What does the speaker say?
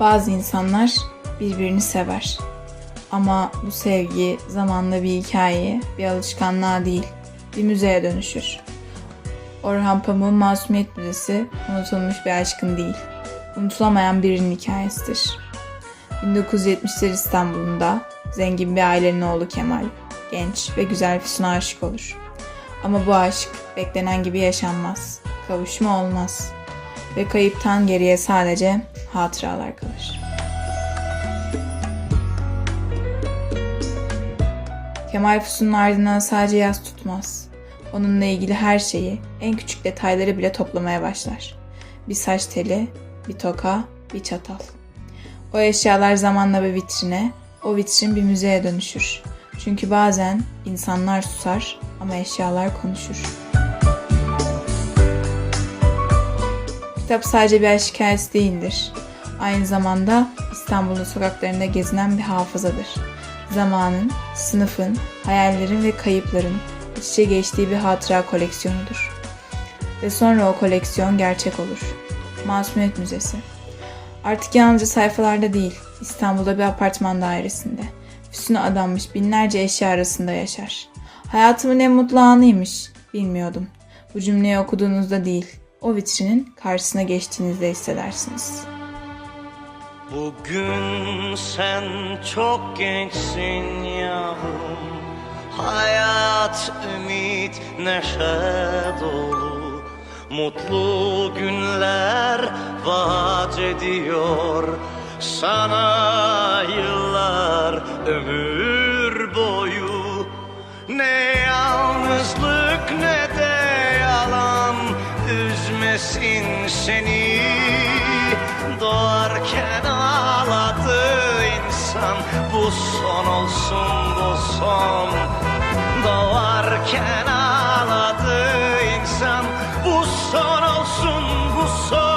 Bazı insanlar birbirini sever. Ama bu sevgi zamanla bir hikayeye, bir alışkanlığa değil, bir müzeye dönüşür. Orhan Pamuk'un Masumiyet Müzesi unutulmuş bir aşkın değil, unutulamayan birinin hikayesidir. 1970'ler İstanbul'unda zengin bir ailenin oğlu Kemal, genç ve güzel Füsun'a aşık olur. Ama bu aşk beklenen gibi yaşanmaz, kavuşma olmaz ve kayıptan geriye sadece hatıralar kalır. Kemal Füsun'un ardından sadece yaz tutmaz. Onunla ilgili her şeyi, en küçük detayları bile toplamaya başlar. Bir saç teli, bir toka, bir çatal. O eşyalar zamanla bir vitrine, o vitrin bir müzeye dönüşür. Çünkü bazen insanlar susar ama eşyalar konuşur. Kitap sadece bir aşk hikayesi değildir. Aynı zamanda İstanbul'un sokaklarında gezinen bir hafızadır. Zamanın, sınıfın, hayallerin ve kayıpların iç içe geçtiği bir hatıra koleksiyonudur. Ve sonra o koleksiyon gerçek olur. Masumiyet Müzesi. Artık yalnızca sayfalarda değil, İstanbul'da bir apartman dairesinde. Füsun'a adanmış binlerce eşya arasında yaşar. Hayatımın en mutlu anıymış. Bilmiyordum. Bu cümleyi okuduğunuzda değil, o vitrinin karşısına geçtiğinizde hissedersiniz. Bugün sen çok gençsin yavrum. Hayat, ümit, neşe dolu. Mutlu günler vaat ediyor. Sana yıllar ömür boyu. Ne yalnızlık ne de seni Doğarken ağladı insan. Bu son olsun bu son. Doğarken ağladı insan. Bu son olsun bu son